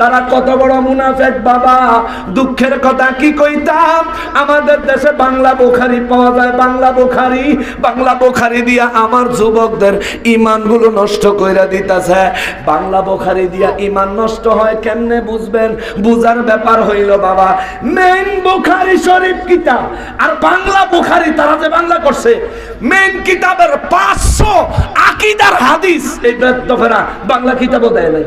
তারা কত বড় মুনাফেক বাবা। দুঃখের কথা কি কইতাম? আমাদের দেশে বাংলা বোখারি পাওয়া যায়, বাংলা বোখারি। বাংলা বোখারি দিয়া আমার যুবকদের ইমান ইমানগুলো নষ্ট কইরা দিতাছে। বাংলা বোখারি দিয়া ইমান নষ্ট হয় কেমনে বুঝবেন? বুঝার ব্যাপার হইল বাবা মেন বোখারি শরীফ কিতাব আর বাংলা বোখারি তারা যে বাংলা করছে মেন কিতাবের পাঁচশো আকিদার হাদিস এই দফেরা বাংলা কিতাবও দেয় নাই।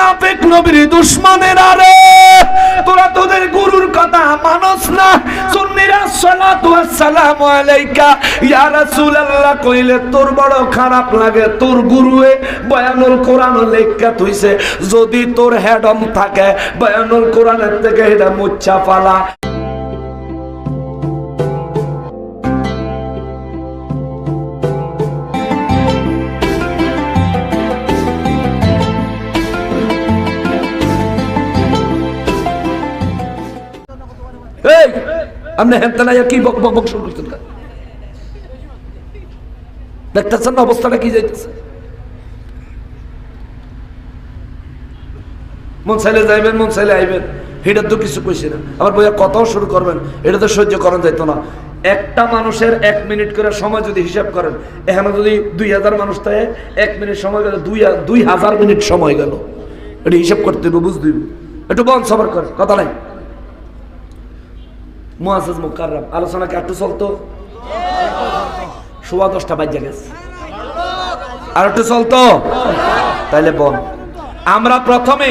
মুনাফিক নবীর দুশ্মনের আরে, তোরা তোদের গুরুর কথা মানস না। সুন্নিরা সালাতু আসসালামু আলাইকা। ইয়া রাসূলুল্লাহ, কইলে তোর বড় খারাপ লাগে, তোর গুরুয়ে বয়ানুল কোরআন লেখা তুইছে যদি তোর হেডম থাকে, বয়ানুল কোরআনের থেকে এটা মুচ্ছা ফালা আপনি হেনতে না কি বক বক বক শুরু করতেন দেখতেছেন না অবস্থাটা কি যাইতেছে? মন চাইলে যাইবেন, মন চাইলে আইবেন। এটা তো কিছু কইছি না। আবার বইয়া কথাও শুরু করবেন, এটা তো সহ্য করা যাইতো না। একটা মানুষের এক মিনিট করে সময় যদি হিসাব করেন, এখানে যদি দুই হাজার মানুষ থাকে, এক মিনিট সময় গেল, দুই দুই হাজার মিনিট সময় গেল। এটা হিসাব করতে হবে বুঝতে একটু বন সবার করে, কথা নাই। মুআজ্জাজ মুকাররম। আলোচনা কি চলতো? সোয়া দশটা বাজে গেছে। আর একটু চলতো? তাইলে বল। আমরা প্রথমে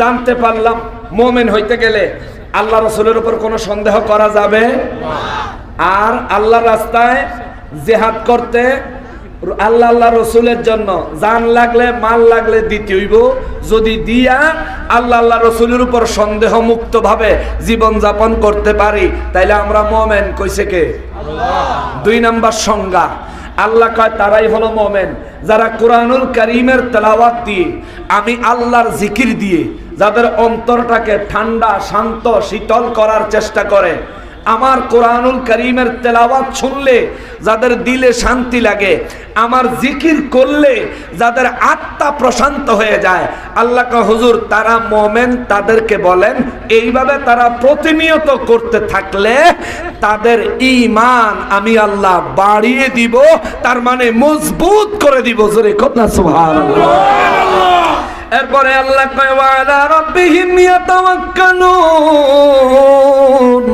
জানতে পারলাম, মোমেন হইতে গেলে আল্লাহ রসুলের উপর কোনো সন্দেহ করা যাবে আর আল্লাহ রাস্তায় জেহাদ করতে আল্লাহ আল্লাহ রসুলের জন্য জান লাগলে মাল লাগলে দিতে হইব। যদি দিয়া আল্লাহ আল্লাহ রসুলের উপর সন্দেহ মুক্ত ভাবে জীবন যাপন করতে পারি তাইলে আমরা মোমেন কইছে কে? দুই নাম্বার সংজ্ঞা। আল্লাহ কয় তারাই হলো মোমেন। যারা কোরআনুল করিমের তেলাওয়াত দিয়ে আমি আল্লাহর জিকির দিয়ে যাদের অন্তরটাকে ঠান্ডা শান্ত শীতল করার চেষ্টা করে আমার কোরআনুল করিমের তেলাওয়াত শুনলে যাদের দিলে শান্তি লাগে, আমার জিকির করলে যাদের আত্মা প্রশান্ত হয়ে যায়, আল্লাহ হুজুর, তারা মোমেন তাদেরকে বলেন, এইভাবে তারা প্রতিনিয়ত করতে থাকলে তাদের ইমান আমি আল্লাহ বাড়িয়ে দিব, তার মানে মজবুত করে দিব। জোরে কথা সুবহানাল্লাহ। এরপরে আল্লাহ কয় ওয়ালা রাব্বিহিম ইয়াতাওয়াক্কালুন।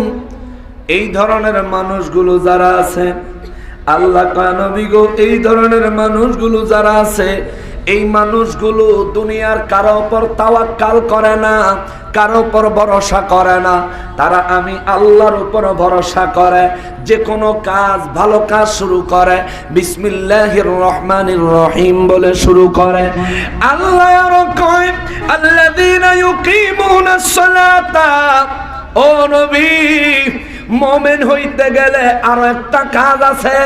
এই ধরনের মানুষগুলো যারা আছে, আল্লাহ কয় নবী গো, এই ধরনের মানুষগুলো যারা আছে, এই মানুষগুলো দুনিয়ার কারও উপর তাওয়াক্কাল করে না, কারও উপর ভরসা করে না। তারা আমি আল্লাহর উপর ভরসা করে, যে কোনো কাজ, ভালো কাজ শুরু করে, বিসমিল্লাহির রহমানির রহিম বলে শুরু করে। আল্লাহ কয়, আল্লাযীনা ইউকিমুনাস ও নবী মোমেন হইতে গেলে আরও একটা কাজ আছে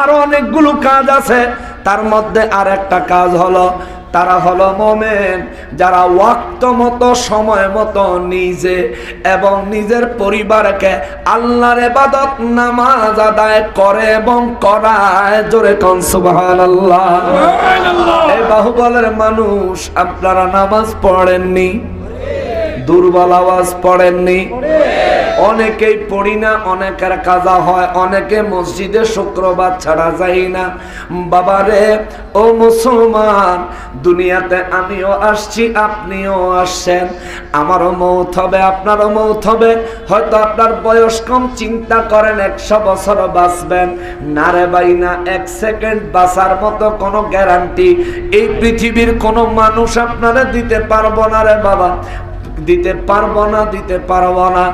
আরও অনেকগুলো কাজ আছে। তার মধ্যে আর একটা কাজ হলো তারা হলো মোমেন যারা ওয়াক্ত মতো সময় মতো নিজে এবং নিজের পরিবারকে আল্লাহর এবাদত নামাজ আদায় করে এবং করায়। জোরে কন সুবহানাল্লাহ। এই বাহুবলের মানুষ আপনারা নামাজ পড়েননি? দুর্বল আওয়াজ পড়েননি? অনেকেই পড়ি না, অনেকের কাজা হয়, অনেকে মসজিদে শুক্রবার ছাড়া যাই না। বাবারে, ও মুসলমান, দুনিয়াতে আমিও আসছি, আপনিও আসছেন। আমারও মৌত হবে, আপনারও মৌত হবে। হয়তো আপনার বয়স কম, চিন্তা করেন, একশো বছর বাঁচবেন। না রে ভাই না এক সেকেন্ড বাঁচার মতো কোনো গ্যারান্টি। এই পৃথিবীর কোনো মানুষ আপনারা দিতে পারব না রে বাবা। দিতে পারব না, দিতে পারব না।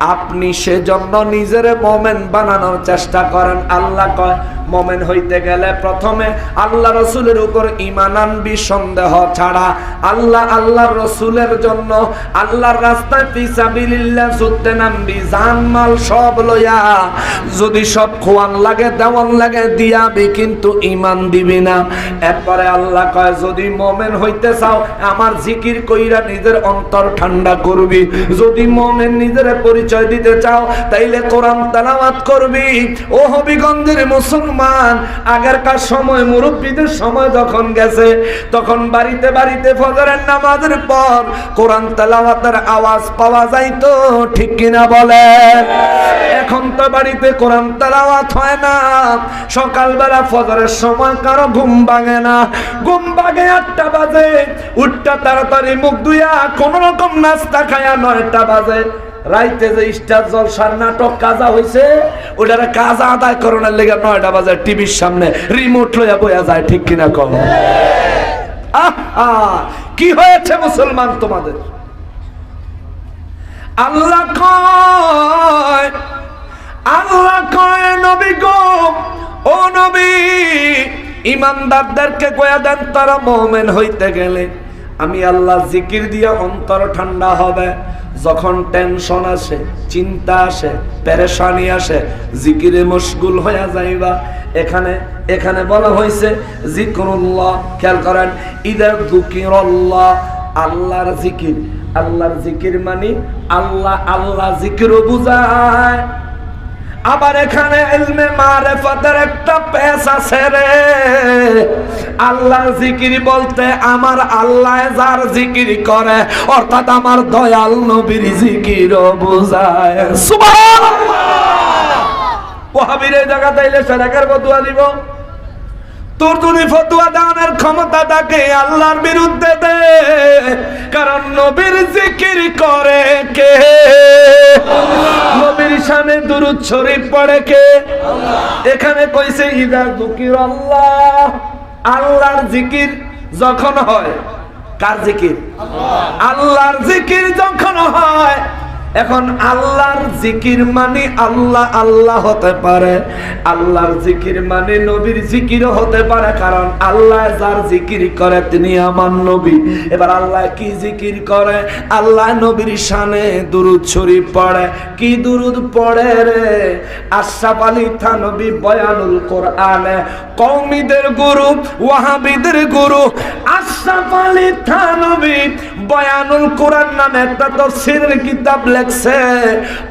আপনি সেজন্য নিজের মোমেন বানানোর চেষ্টা করেন। আল্লাহ কয়, মোমেন হইতে গেলে প্রথমে আল্লাহ রসুলের উপর ইমান আনবি সন্দেহ ছাড়া। আল্লাহ আল্লাহ রসুলের জন্য আল্লাহর রাস্তায় ফিসাবিলিল্লাহ যুদ্ধে নামবি জানমাল সব লইয়া। যদি সব খোয়ান লাগে, দেওয়ান লাগে, দিয়াবি, কিন্তু ইমান দিবি না। এরপরে আল্লাহ কয়, যদি মোমেন হইতে চাও, আমার জিকির কইরা নিজের অন্তর ঠান্ডা করবি। যদি মোমেন নিজের পরিচয় দিতে চাও, তাইলে কোরআন তেলাওয়াত করবি। ও হবিগঞ্জের মুসলমান, আগেরকার সময় মুরব্বীদের সময় যখন গেছে, তখন বাড়িতে বাড়িতে ফজরের নামাজের পর কোরআন তেলাওয়াতের আওয়াজ পাওয়া যাইতো, ঠিক কিনা বলেন এখন তো বাড়িতে কোরআন তেলাওয়াত হয় না। সকালবেলা ফজরের সময় কারও ঘুম ভাঙে না। ঘুম ভাঙে আটটা বাজে, উঠটা তাড়াতাড়ি মুখ ধুইয়া কোন রকম নাস্তা খায়া নয়টা বাজে। রাইতে যে স্টার জলসার নাটক কাজা হইছে ওটারে কাজা আদায় করণের লেগে নয়টা বাজে টিভির সামনে রিমোট লইয়া বইয়া যায় ঠিক কিনা কম? আহ, কি হয়েছে মুসলমান তোমাদের? আল্লাহ কয় আল্লাহ কয় নবী গো ও নবী ইমানদারদেরকে কয়া দেন তারা মোমেন হইতে গেলে। আমি আল্লাহ জিকির দিয়া অন্তর ঠান্ডা হবে। যখন টেনশন আসে, চিন্তা আসে, পেরেশানি আসে, জিকিরে মশগুল হইয়া যাইবা। এখানে এখানে বলা হয়েছে জিকরুল্লাহ, খেয়াল করেন ইদার দুকিরল্লাহ, আল্লাহর জিকির। আল্লাহর জিকির মানে আল্লাহ আল্লাহ জিকিরও বুঝায়। আবার এখানে এলমে মারে ফাদের একটা পেশ আছে রে। আল্লাহ জিকির বলতে আমার আল্লাহ যার জিকির করে, অর্থাৎ আমার দয়াল নবীর জিকির বুঝায়। সুবহানাল্লাহ! ওহাবির এই জায়গা তাইলে সেরাকের বদুয়া দিব তোর যদি ফতুয়া দানের ক্ষমতা থাকে আল্লাহর বিরুদ্ধে দে। কারণ নবীর জিকির করে কে? নবীর শানে দুরুদ শরীফ পড়ে কে? এখানে কইছে ইদার দুকির আল্লাহ। আল্লাহর জিকির যখন হয়, কার জিকির? আল্লাহর জিকির যখন হয় এখন আল্লাহর জিকির মানে আল্লাহ আল্লাহ হতে পারে। আল্লাহর জিকির মানে নবীর জিকিরও হতে পারে, কারণ আল্লাহ যার জিকির করে তিনি আমার নবী। এবার আল্লাহ কি জিকির করে? আল্লাহ নবীর শানে দুরুদ শরীফ পড়ে। কি দুরুদ পড়ে রে? আশরাফ আলী থানবী বয়ানুল কোরআনে, কওমিদের গুরু, ওয়াহাবিদের গুরু, আশরাফ আলী থানবী বয়ানুল কোরআন নামে একটা তফসিরের কিতাব লেখছে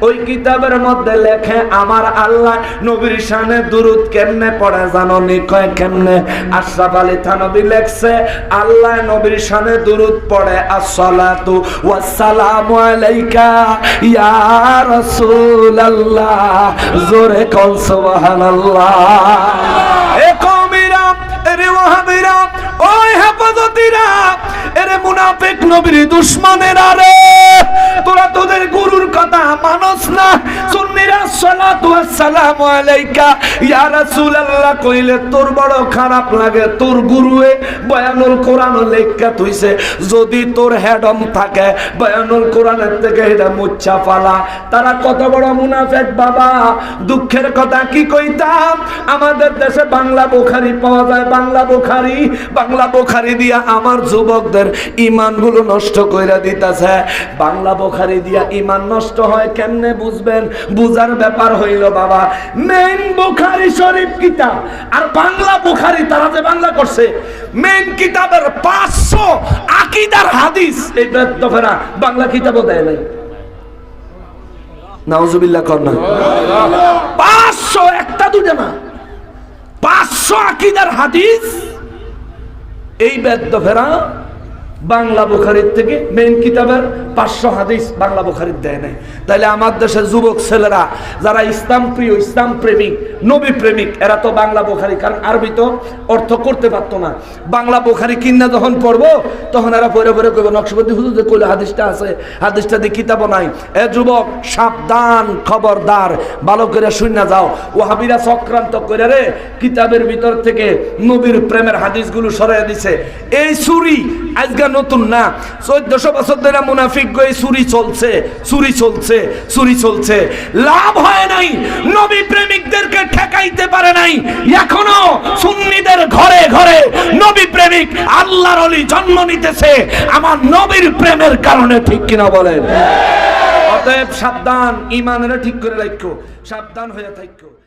ওই কিতাবের মধ্যে লেখে, আমার আল্লাহ নবীর শানে দুরুদ কেমনে পড়ে জানো নি? কয়, কেমনে? আশরাফ আলী থানবী লেখছে, আল্লাহ নবীর শানে দুরুদ পড়ে, আসসালাতু ওয়াসসালামু আলাইকা ইয়া রাসূলুল্লাহ। জোরে কল সুবহানাল্লাহ। এ কওমিরা, এরে ওয়াহাবিরা, ওই হেফাজতিরা, এরে মুনাফিক নবীর দুশমনেরা রে। তোরা তোদের গুরুর কথা মানস না। সুন্নিরা সালাতু আসসালামু আলাইকা। ইয়া রাসূলুল্লাহ কইলে, তোর বড় খারাপ লাগে, তোর গুরুয়ে বয়ানুল কোরআন লেখা তুইছে যদি তোর হেডম থাকে, বয়ানুল কোরআনের থেকে এটা মুচ্ছা ফালা। তারা কত বড় মুনাফেক বাবা। দুঃখের কথা কি কইতাম? আমাদের দেশে বাংলা বোখারি পাওয়া যায়, বাংলা বোখারি। বাংলা বোখারি দিয়া আমার যুবকদের ইমানগুলো নষ্ট কইরা দিতাছে। বাংলা বোখারি দিয়া ইমান নষ্ট হয়, কেমনে বুঝবেন? বুঝার ব্যাপার হইল, বাবা মেইন বোখারি শরীফ কিতাব আর বাংলা বোখারি, তারা যে বাংলা করছে মেইন কিতাবের পাঁচশো আকিদার হাদিস, এই দফেরা বাংলা কিতাবও দেয় নাই। নাউজুবিল্লাহ, কর না। পাঁচশো একটা দুটা না। পাঁচশো আকিদার হাদিস, এই বেদ্য ফেরা বাংলা বুখারির থেকে মেইন কিতাবের পাঁচশো হাদিস বাংলা বুখারির দেয় নাই। তাহলে আমার দেশের যুবক ছেলেরা, যারা ইসলাম প্রিয়, ইসলাম প্রেমিক, নবী প্রেমিক, এরা তো বাংলা বুখারি, কারণ আরবি তো অর্থ করতে পারতো না। বাংলা বুখারি কিনা যখন পড়ব, তখন এরা পরে পরে করব নকশবন্দি হুজুর, যে কইলে হাদিসটা আছে, হাদিসটা দিয়ে কিতাবও নাই। এ যুবক, সাবধান, খবরদার, ভালো করে শুনে যাও। ও হাবিরা চক্রান্ত করে রে, কিতাবের ভিতর থেকে নবীর প্রেমের হাদিসগুলো সরাই দিছে। এই সুরি আজকে নতুন না। চোদ্দশো বছর ধরে মুনাফিক গই চুরি চলছে চুরি চলছে চুরি চলছে। লাভ হয় নাই। নবী প্রেমিকদেরকে ঠেকাইতে পারে নাই। এখনও সুন্নিদের ঘরে ঘরে নবী প্রেমিক আল্লাহর অলি জন্ম নিতেছে। আমার নবীর প্রেমের কারণে ঠিক কিনা বলেন? অতএব সাবধান ইমানের ঠিক করে রাখো। সাবধান হয়ে থাকো।